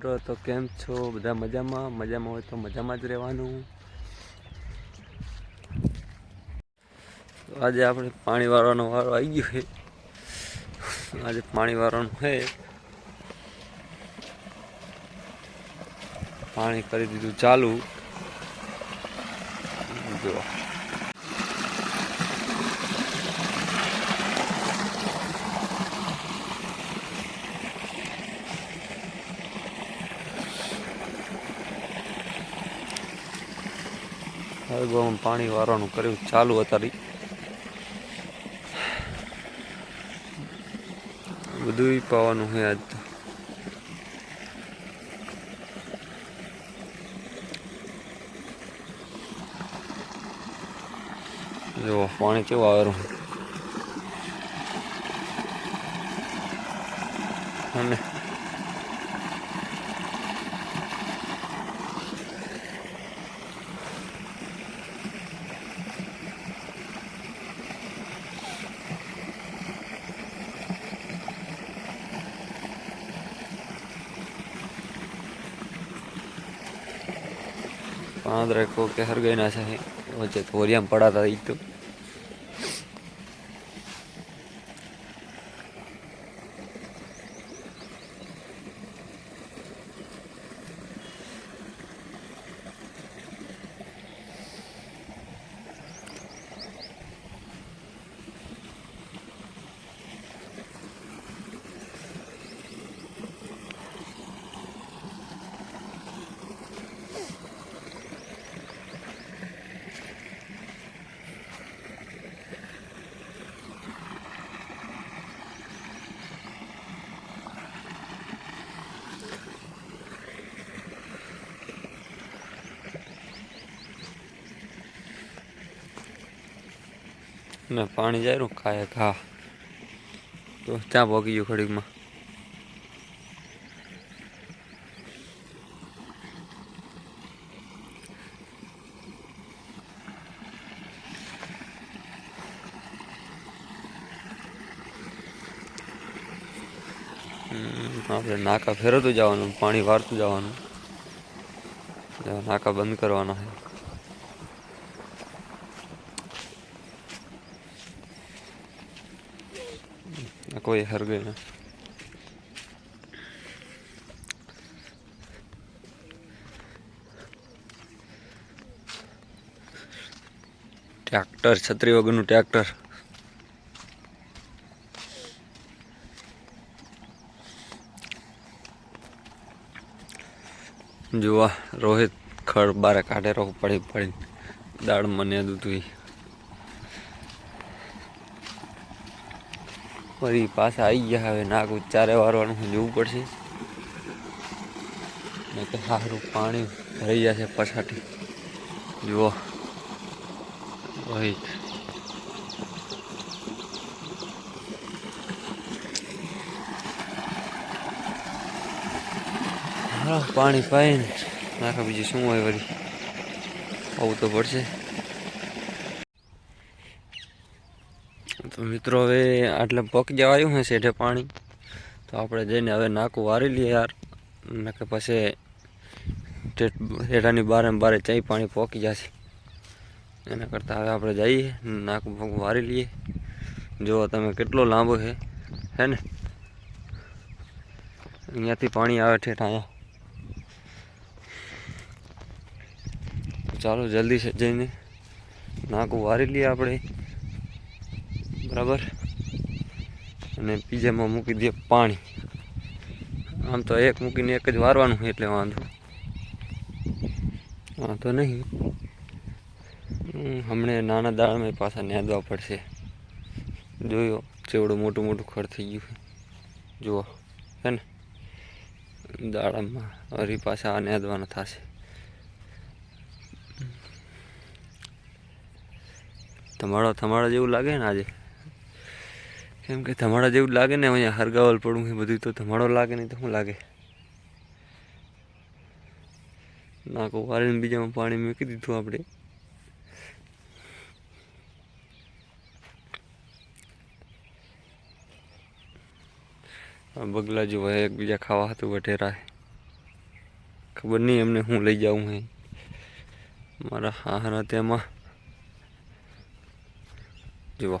મિત્રો, તો કેમ છો? બધા મજામાં? મજામાં હોય તો મજામાં જ રહેવાનું. આજે આપણે પાણી વાળવાનો વારો આવી ગયો છે. આજે પાણી વાળવાનું છે. પાણી કરી દીધું ચાલુ. જો. હવે પાણી વારવાનું કર્યું. ચાલુ અત્યારે. બધું પાવાનું છે આજ તો. જો, પાણી કેવું આવેલું અને પાંદરે કો કે હરગાઈ ના છે વચ્ચે થોરિયામ પડાતા ઈ તો ને પાણી જાય ખાય, ઘા. તો ત્યાં ભોગી ગયું ખડીકમાં આપણે નાકા ફેરવતું જવાનું, પાણી વારતું જવાનું. નાકા બંધ કરવાના છે આ કોઈ હરગે ના ટ્રેક્ટર છત્રી વગરનું ટ્રેક્ટર જોવા રોહિત ખડ બારે કાઢે રહું, પડી પડી. દાળ મને દૂધું ફરી પાછા આવી ગયા. હવે નાક ચારે વારવાનું જોવું પડશે. ને કે સારું પાણી ભરાઈ જશે પછાટી. જુઓ. ભાઈ પાણી પાઈને. નાખે બીજું શું હોય વળી? આવું તો પડશે. તો મિત્રો, હવે આટલે પગ જવા આવ્યું હે શેઠે પાણી. તો આપણે જઈને હવે નાકું વારી લઈએ યાર. નકે પછી હેઠાની બારે બારે ચાઈ પાણી પોકી જશે. એના કરતાં હવે આપણે જઈએ, નાકું પગ વારી લઈએ. જુઓ તમે કેટલો લાંબો છે હે ને? અહીંયાથી પાણી આવે ઠેઠ અહીંયા. ચાલો જલ્દી છે જઈને નાકું વારી લઈએ આપણે. બરાબર? અને બીજામાં મૂકી દે પાણી. આમ તો એક મૂકીને એક જ વારવાનું એટલે વાંધો. વાંધો નહીં. હમ, હમણે નાના દાળમાં પાછા નેદવા પડશે. જોયો ચેવડું મોટું મોટું ખડ થઈ ગયું જુઓ હે ને? દાડામાં હરી પાછા આ નેદવાના થશે. ધમાડો થમાડો જેવું લાગે ને આજે? કેમ કે ધમાડા જેવું લાગે ને, અહીંયા હરગાવલ પડું એ બધું, તો ધમાડો લાગે નહીં તો શું લાગે? નાકો વારીને બીજામાં પાણી મૂકી દીધું આપણે. બગલા જો એકબીજા ખાવા હતું વઢેરા ખબર નહીં એમને હું લઈ જાઉં હે. મારા હારા તેમાં. જુઓ.